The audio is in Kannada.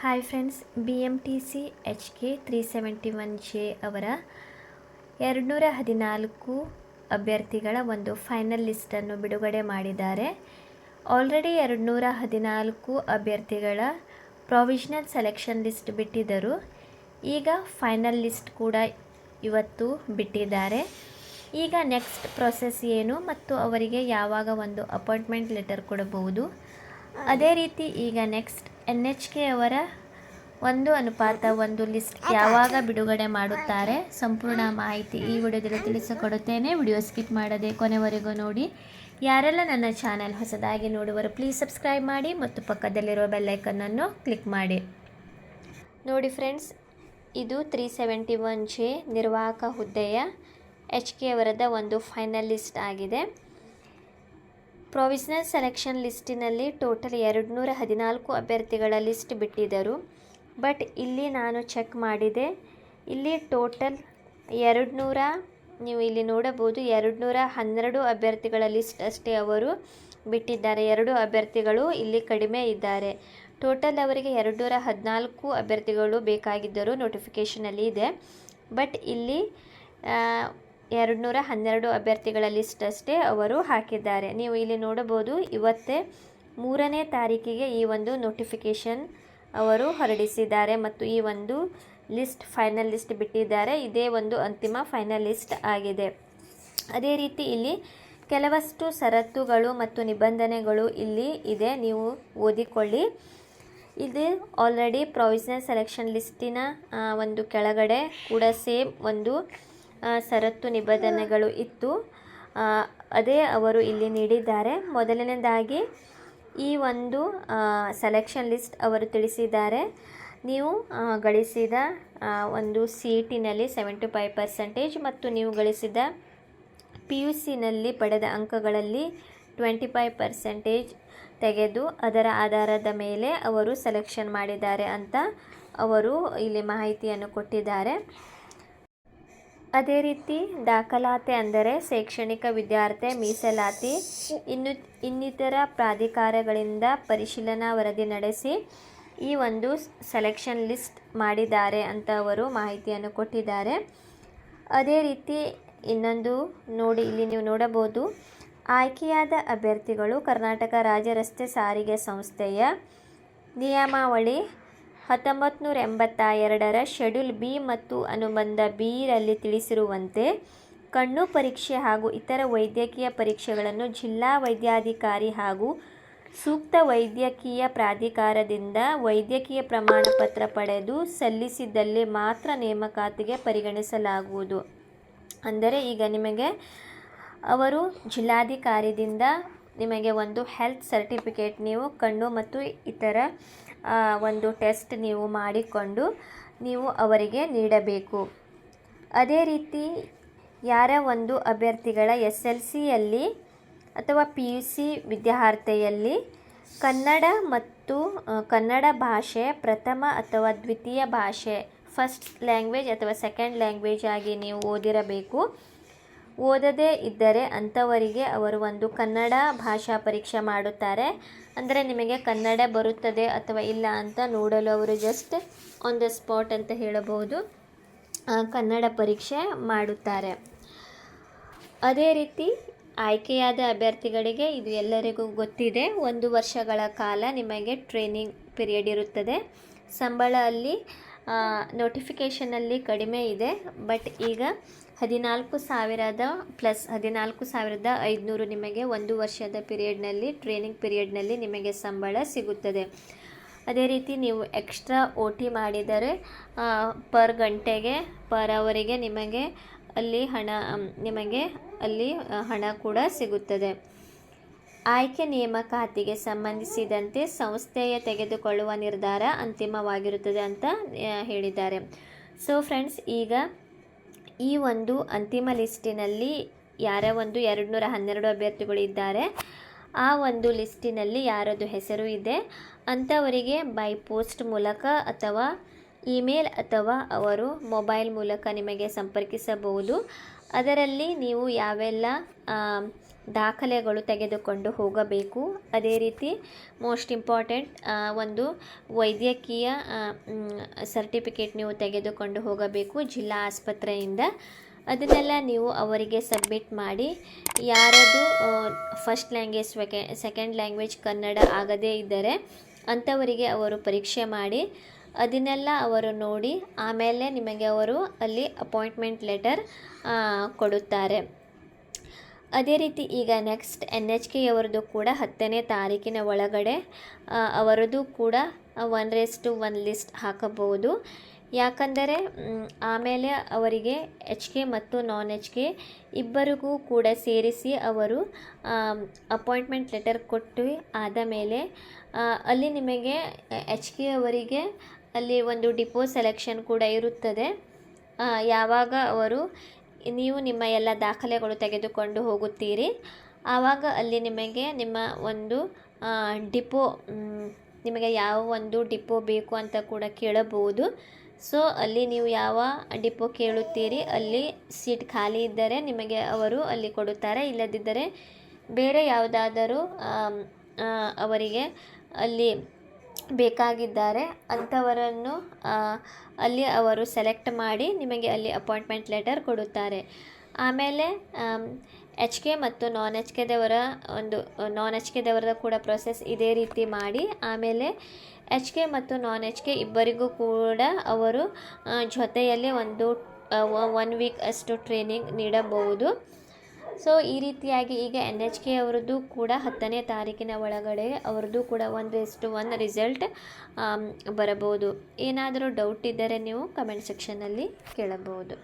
Hi friends B M T C H K three seventy one J ಅವರ ಎರಡುನೂರ ಹದಿನಾಲ್ಕು ಅಭ್ಯರ್ಥಿಗಳ ಒಂದು ಫೈನಲ್ ಲಿಸ್ಟನ್ನು ಬಿಡುಗಡೆ ಮಾಡಿದ್ದಾರೆ. ಆಲ್ರೆಡಿ ಎರಡುನೂರ ಹದಿನಾಲ್ಕು ಅಭ್ಯರ್ಥಿಗಳ ಪ್ರೊವಿಷನಲ್ ಸೆಲೆಕ್ಷನ್ ಲಿಸ್ಟ್ ಬಿಟ್ಟಿದ್ದರು. ಈಗ ಫೈನಲ್ ಲಿಸ್ಟ್ ಕೂಡ ಇವತ್ತು ಬಿಟ್ಟಿದ್ದಾರೆ. ಈಗ ನೆಕ್ಸ್ಟ್ ಪ್ರೊಸೆಸ್ ಏನು ಮತ್ತು ಅವರಿಗೆ ಯಾವಾಗ ಒಂದು ಅಪಾಯಿಂಟ್ಮೆಂಟ್ ಲೆಟರ್ ಕೊಡಬಹುದು? ಅದೇ ರೀತಿ ಈಗ ನೆಕ್ಸ್ಟ್ ಎನ್ ಎಚ್ ಕೆ ಅವರ ಒಂದು ಅನುಪಾತ ಒಂದು ಲಿಸ್ಟ್ ಯಾವಾಗ ಬಿಡುಗಡೆ ಮಾಡುತ್ತಾರೆ ಸಂಪೂರ್ಣ ಮಾಹಿತಿ ಈ ವಿಡಿಯೋದಲ್ಲಿ ತಿಳಿಸಿಕೊಡುತ್ತೇನೆ. ವಿಡಿಯೋ ಸ್ಕಿಪ್ ಮಾಡದೆ ಕೊನೆವರೆಗೂ ನೋಡಿ. ಯಾರೆಲ್ಲ ನನ್ನ ಚಾನೆಲ್ ಹೊಸದಾಗಿ ನೋಡುವರು ಪ್ಲೀಸ್ ಸಬ್ಸ್ಕ್ರೈಬ್ ಮಾಡಿ ಮತ್ತು ಪಕ್ಕದಲ್ಲಿರುವ ಬೆಲ್ಲೈಕನ್ನನ್ನು ಕ್ಲಿಕ್ ಮಾಡಿ. ನೋಡಿ ಫ್ರೆಂಡ್ಸ್ ಇದು ತ್ರೀ ಸೆವೆಂಟಿ ಒನ್ ಜೆ ನಿರ್ವಾಹಕ ಹುದ್ದೆಯ ಎಚ್ ಕೆ ಅವರದ ಒಂದು ಫೈನಲ್ ಲಿಸ್ಟ್ ಆಗಿದೆ. ಪ್ರೊವಿಷನಲ್ ಸೆಲೆಕ್ಷನ್ ಲಿಸ್ಟಿನಲ್ಲಿ ಟೋಟಲ್ ಎರಡು ನೂರ ಹದಿನಾಲ್ಕು ಅಭ್ಯರ್ಥಿಗಳ ಲಿಸ್ಟ್ ಬಿಟ್ಟಿದ್ದರು. ಬಟ್ ಇಲ್ಲಿ ನಾನು ಚೆಕ್ ಮಾಡಿದೆ. ಇಲ್ಲಿ ಟೋಟಲ್ ಎರಡು ನೂರ ನೀವು ಇಲ್ಲಿ ನೋಡಬಹುದು ಎರಡು ನೂರ ಹನ್ನೆರಡು ಅಭ್ಯರ್ಥಿಗಳ ಲಿಸ್ಟ್ ಅಷ್ಟೇ ಅವರು ಬಿಟ್ಟಿದ್ದಾರೆ. ಎರಡು ಅಭ್ಯರ್ಥಿಗಳು ಇಲ್ಲಿ ಕಡಿಮೆ ಇದ್ದಾರೆ. ಟೋಟಲ್ ಅವರಿಗೆ ಎರಡು ನೂರ ಹದಿನಾಲ್ಕು ಅಭ್ಯರ್ಥಿಗಳು ಬೇಕಾಗಿದ್ದರು ನೋಟಿಫಿಕೇಷನಲ್ಲಿ ಇದೆ. ಬಟ್ ಇಲ್ಲಿ ಎರಡು ನೂರ ಹನ್ನೆರಡು ಅಭ್ಯರ್ಥಿಗಳ ಲಿಸ್ಟ್ ಅಷ್ಟೇ ಅವರು ಹಾಕಿದ್ದಾರೆ. ನೀವು ಇಲ್ಲಿ ನೋಡಬಹುದು, ಇವತ್ತೇ ಮೂರನೇ ತಾರೀಕಿಗೆ ಈ ಒಂದು ನೋಟಿಫಿಕೇಷನ್ ಅವರು ಹೊರಡಿಸಿದ್ದಾರೆ ಮತ್ತು ಈ ಒಂದು ಲಿಸ್ಟ್ ಫೈನಲ್ ಲಿಸ್ಟ್ ಬಿಟ್ಟಿದ್ದಾರೆ. ಇದೇ ಒಂದು ಅಂತಿಮ ಫೈನಲ್ ಲಿಸ್ಟ್ ಆಗಿದೆ. ಅದೇ ರೀತಿ ಇಲ್ಲಿ ಕೆಲವಷ್ಟು ಷರತ್ತುಗಳು ಮತ್ತು ನಿಬಂಧನೆಗಳು ಇಲ್ಲಿ ಇದೆ. ನೀವು ಓದಿಕೊಳ್ಳಿ. ಇದು ಆಲ್ರೆಡಿ ಪ್ರೊವಿಷನಲ್ ಸೆಲೆಕ್ಷನ್ ಲಿಸ್ಟಿನ ಒಂದು ಕೆಳಗಡೆ ಕೂಡ ಸೇಮ್ ಒಂದು ಷರತ್ತು ನಿಬಂಧನೆಗಳು ಇತ್ತು. ಅದೇ ಅವರು ಇಲ್ಲಿ ನೀಡಿದ್ದಾರೆ. ಮೊದಲನೇದಾಗಿ ಈ ಒಂದು ಸೆಲೆಕ್ಷನ್ ಲಿಸ್ಟ್ ಅವರು ತಿಳಿಸಿದ್ದಾರೆ. ನೀವು ಗಳಿಸಿದ ಒಂದು ಸಿ ಇ ಟಿನಲ್ಲಿ ಸೆವೆಂಟಿ ಫೈವ್ ಪರ್ಸೆಂಟೇಜ್ ಮತ್ತು ನೀವು ಗಳಿಸಿದ ಪಿ ಯು ಸಿನಲ್ಲಿ ಪಡೆದ ಅಂಕಗಳಲ್ಲಿ ಟ್ವೆಂಟಿ ಫೈವ್ ಪರ್ಸೆಂಟೇಜ್ ತೆಗೆದು ಅದರ ಆಧಾರದ ಮೇಲೆ ಅವರು ಸೆಲೆಕ್ಷನ್ ಮಾಡಿದ್ದಾರೆ ಅಂತ ಅವರು ಇಲ್ಲಿ ಮಾಹಿತಿಯನ್ನು ಕೊಟ್ಟಿದ್ದಾರೆ. ಅದೇ ರೀತಿ ದಾಖಲಾತಿ ಅಂದರೆ ಶೈಕ್ಷಣಿಕ ವಿದ್ಯಾರ್ಥಿ, ಮೀಸಲಾತಿ, ಇನ್ನು, ಇನ್ನಿತರ ಪ್ರಾಧಿಕಾರಗಳಿಂದ ಪರಿಶೀಲನಾ ವರದಿ ನಡೆಸಿ ಈ ಒಂದು ಸೆಲೆಕ್ಷನ್ ಲಿಸ್ಟ್ ಮಾಡಿದ್ದಾರೆ ಅಂತ ಅವರು ಮಾಹಿತಿಯನ್ನು ಕೊಟ್ಟಿದ್ದಾರೆ. ಅದೇ ರೀತಿ ಇನ್ನೊಂದು ನೋಡಿ, ಇಲ್ಲಿ ನೀವು ನೋಡಬಹುದು, ಆಯ್ಕೆಯಾದ ಅಭ್ಯರ್ಥಿಗಳು ಕರ್ನಾಟಕ ರಾಜ್ಯ ರಸ್ತೆ ಸಾರಿಗೆ ಸಂಸ್ಥೆಯ ನಿಯಮಾವಳಿ ಹತ್ತೊಂಬತ್ತು ನೂರ ಎಂಬತ್ತ ಎರಡರ ಶೆಡ್ಯೂಲ್ ಬಿ ಮತ್ತು ಅನುಬಂಧ ಬಿ ರಲ್ಲಿ ತಿಳಿಸಿರುವಂತೆ, ಕಣ್ಣು ಪರೀಕ್ಷೆ ಹಾಗೂ ಇತರ ವೈದ್ಯಕೀಯ ಪರೀಕ್ಷೆಗಳನ್ನು ಜಿಲ್ಲಾ ವೈದ್ಯಾಧಿಕಾರಿ ಹಾಗೂ ಸೂಕ್ತ ವೈದ್ಯಕೀಯ ಪ್ರಾಧಿಕಾರದಿಂದ ವೈದ್ಯಕೀಯ ಪ್ರಮಾಣ ಪತ್ರ ಪಡೆದು ಸಲ್ಲಿಸಿದಲ್ಲಿ ಮಾತ್ರ ನೇಮಕಾತಿಗೆ ಪರಿಗಣಿಸಲಾಗುವುದು. ಅಂದರೆ ಈಗ ನಿಮಗೆ ಅವರು ಜಿಲ್ಲಾಧಿಕಾರಿದಿಂದ ನಿಮಗೆ ಒಂದು ಹೆಲ್ತ್ ಸರ್ಟಿಫಿಕೇಟ್ ನೀವು ಕಣ್ಣು ಮತ್ತು ಇತರ ಒಂದು ಟೆಸ್ಟ್ ನೀವು ಮಾಡಿಕೊಂಡು ನೀವು ಅವರಿಗೆ ನೀಡಬೇಕು. ಅದೇ ರೀತಿ ಯಾರ ಒಂದು ಅಭ್ಯರ್ಥಿಗಳ ಎಸ್ ಎಲ್ ಸಿಯಲ್ಲಿ ಅಥವಾ ಪಿ ಯು ಸಿ ವಿದ್ಯಾರ್ಥಿಯಲ್ಲಿ ಕನ್ನಡ ಮತ್ತು ಕನ್ನಡ ಭಾಷೆ ಪ್ರಥಮ ಅಥವಾ ದ್ವಿತೀಯ ಭಾಷೆ ಫಸ್ಟ್ ಲ್ಯಾಂಗ್ವೇಜ್ ಅಥವಾ ಸೆಕೆಂಡ್ ಲ್ಯಾಂಗ್ವೇಜ್ ಆಗಿ ನೀವು ಓದಿರಬೇಕು. ಓದದೇ ಇದ್ದರೆ ಅಂಥವರಿಗೆ ಅವರು ಒಂದು ಕನ್ನಡ ಭಾಷಾ ಪರೀಕ್ಷೆ ಮಾಡುತ್ತಾರೆ. ಅಂದರೆ ನಿಮಗೆ ಕನ್ನಡ ಬರುತ್ತದೆ ಅಥವಾ ಇಲ್ಲ ಅಂತ ನೋಡಲು ಅವರು ಜಸ್ಟ್ ಆನ್ ದ ಸ್ಪಾಟ್ ಅಂತ ಹೇಳಬಹುದು. ಕನ್ನಡ ಪರೀಕ್ಷೆ ಮಾಡುತ್ತಾರೆ. ಅದೇ ರೀತಿ ಆಯ್ಕೆಯಾದ ಅಭ್ಯರ್ಥಿಗಳಿಗೆ ಇದು ಎಲ್ಲರಿಗೂ ಗೊತ್ತಿದೆ. ಒಂದು ವರ್ಷಗಳ ಕಾಲ ನಿಮಗೆ ಟ್ರೈನಿಂಗ್ ಪೀರಿಯಡ್ ಇರುತ್ತದೆ. ಸಂಬಳ ಅಲ್ಲಿ ನೋಟಿಫಿಕೇಷನಲ್ಲಿ ಕಡಿಮೆ ಇದೆ. ಬಟ್ ಈಗ ಹದಿನಾಲ್ಕು ಸಾವಿರದ ಪ್ಲಸ್ ಹದಿನಾಲ್ಕು ಸಾವಿರದ ಐದುನೂರು ನಿಮಗೆ ಒಂದು ವರ್ಷದ ಪಿರಿಯಡ್ನಲ್ಲಿ ಟ್ರೈನಿಂಗ್ ಪಿರಿಯಡ್ನಲ್ಲಿ ನಿಮಗೆ ಸಂಬಳ ಸಿಗುತ್ತದೆ. ಅದೇ ರೀತಿ ನೀವು ಎಕ್ಸ್ಟ್ರಾ ಓ ಟಿ ಮಾಡಿದರೆ ಪರ್ ಗಂಟೆಗೆ ಪರ್ ಅವರಿಗೆ ನಿಮಗೆ ಅಲ್ಲಿ ಹಣ, ನಿಮಗೆ ಅಲ್ಲಿ ಹಣ ಕೂಡ ಸಿಗುತ್ತದೆ. ಆಯ್ಕೆ ನೇಮಕಾತಿಗೆ ಸಂಬಂಧಿಸಿದಂತೆ ಸಂಸ್ಥೆಯ ತೆಗೆದುಕೊಳ್ಳುವ ನಿರ್ಧಾರ ಅಂತಿಮವಾಗಿರುತ್ತದೆ ಅಂತ ಹೇಳಿದ್ದಾರೆ. ಸೊ ಫ್ರೆಂಡ್ಸ್ ಈಗ ಈ ಒಂದು ಅಂತಿಮ ಲಿಸ್ಟಿನಲ್ಲಿ ಯಾರ ಒಂದು ಎರಡು ನೂರ ಹನ್ನೆರಡು ಅಭ್ಯರ್ಥಿಗಳಿದ್ದಾರೆ ಆ ಒಂದು ಲಿಸ್ಟಿನಲ್ಲಿ ಯಾರದು ಹೆಸರು ಇದೆ, ಅಂಥವರಿಗೆ ಬೈ ಪೋಸ್ಟ್ ಮೂಲಕ ಅಥವಾ ಇಮೇಲ್ ಅಥವಾ ಅವರು ಮೊಬೈಲ್ ಮೂಲಕ ನಿಮಗೆ ಸಂಪರ್ಕಿಸಬಹುದು. ಅದರಲ್ಲಿ ನೀವು ಯಾವೆಲ್ಲ ದಾಖಲೆಗಳು ತೆಗೆದುಕೊಂಡು ಹೋಗಬೇಕು. ಅದೇ ರೀತಿ ಮೋಸ್ಟ್ ಇಂಪಾರ್ಟೆಂಟ್ ಒಂದು ವೈದ್ಯಕೀಯ ಸರ್ಟಿಫಿಕೇಟ್ ನೀವು ತೆಗೆದುಕೊಂಡು ಹೋಗಬೇಕು ಜಿಲ್ಲಾ ಆಸ್ಪತ್ರೆಯಿಂದ. ಅದನ್ನೆಲ್ಲ ನೀವು ಅವರಿಗೆ ಸಬ್ಮಿಟ್ ಮಾಡಿ. ಯಾರದು first language sec second language Kannada ಆಗದೇ ಇದ್ದರೆ ಅಂಥವರಿಗೆ ಅವರು ಪರೀಕ್ಷೆ ಮಾಡಿ. ಅದನ್ನೆಲ್ಲ ಅವರು ನೋಡಿ, ಆಮೇಲೆ ನಿಮಗೆ ಅವರು ಅಲ್ಲಿ ಅಪಾಯಿಂಟ್ಮೆಂಟ್ ಲೆಟರ್ ಕೊಡುತ್ತಾರೆ. ಅದೇ ರೀತಿ ಈಗ ನೆಕ್ಸ್ಟ್ ಎನ್ ಎಚ್ ಕೆ ಅವರದ್ದು ಕೂಡ ಹತ್ತನೇ ತಾರೀಕಿನ ಒಳಗಡೆ ಅವರದ್ದು ಕೂಡ one race to one list ಹಾಕಬಹುದು. ಯಾಕಂದರೆ ಆಮೇಲೆ ಅವರಿಗೆ ಎಚ್ ಕೆ ಮತ್ತು ನಾನ್ ಎಚ್ ಕೆ ಇಬ್ಬರಿಗೂ ಕೂಡ ಸೇರಿಸಿ ಅವರು ಅಪಾಯಿಂಟ್ಮೆಂಟ್ ಲೆಟರ್ ಕೊಟ್ಟು ಆದ ಮೇಲೆ ಅಲ್ಲಿ ನಿಮಗೆ ಎಚ್ ಕೆ ಅವರಿಗೆ ಅಲ್ಲಿ ಒಂದು ಡಿಪೋ ಸೆಲೆಕ್ಷನ್ ಕೂಡ ಇರುತ್ತದೆ. ಯಾವಾಗ ಅವರು ನೀವು ನಿಮ್ಮ ಎಲ್ಲ ದಾಖಲೆಗಳು ತೆಗೆದುಕೊಂಡು ಹೋಗುತ್ತೀರಿ. ಆವಾಗ ಅಲ್ಲಿ ನಿಮಗೆ ನಿಮ್ಮ ಒಂದು ಡಿಪೋ ನಿಮಗೆ ಯಾವ ಒಂದು ಡಿಪೋ ಬೇಕು ಅಂತ ಕೂಡ ಕೇಳಬಹುದು. ಸೊ, ಅಲ್ಲಿ ನೀವು ಯಾವ ಡಿಪೋ ಕೇಳುತ್ತೀರಿ, ಅಲ್ಲಿ ಸೀಟ್ ಖಾಲಿ ಇದ್ದರೆ ನಿಮಗೆ ಅವರು ಅಲ್ಲಿ ಕೊಡುತ್ತಾರೆ. ಇಲ್ಲದಿದ್ದರೆ ಬೇರೆ ಯಾವುದಾದರೂ ಅವರಿಗೆ ಅಲ್ಲಿ ಬೇಕಾಗಿದ್ದಾರೆ ಅಂಥವರನ್ನು ಅಲ್ಲಿ ಅವರು ಸೆಲೆಕ್ಟ್ ಮಾಡಿ ನಿಮಗೆ ಅಲ್ಲಿ ಅಪಾಯಿಂಟ್ಮೆಂಟ್ ಲೆಟರ್ ಕೊಡುತ್ತಾರೆ. ಆಮೇಲೆ ಎಚ್ ಕೆ ಮತ್ತು ನಾನ್ ಎಚ್ ಕೆದವರ ಒಂದು, ನಾನ್ ಎಚ್ ಕೆದವರ ಕೂಡ ಪ್ರೊಸೆಸ್ ಇದೇ ರೀತಿ ಮಾಡಿ, ಆಮೇಲೆ ಎಚ್ ಕೆ ಮತ್ತು ನಾನ್ ಎಚ್ ಕೆ ಇಬ್ಬರಿಗೂ ಕೂಡ ಅವರು ಜೊತೆಯಲ್ಲಿ ಒಂದು ಒನ್ ವೀಕ್ ಅಷ್ಟು ಟ್ರೈನಿಂಗ್ ನೀಡಬಹುದು. ಸೊ ಈ ರೀತಿಯಾಗಿ ಈಗ ಎನ್ ಎಚ್ ಕೆ ಅವ್ರದ್ದು ಕೂಡ ಹತ್ತನೇ ತಾರೀಕಿನ ಒಳಗಡೆ ಅವ್ರದ್ದು ಕೂಡ ಒಂದು ಎಷ್ಟು ಒನ್ ರಿಸಲ್ಟ್ ಬರಬಹುದು. ಏನಾದರೂ ಡೌಟ್ ಇದ್ದರೆ ನೀವು ಕಮೆಂಟ್ ಸೆಕ್ಷನಲ್ಲಿ ಕೇಳಬಹುದು.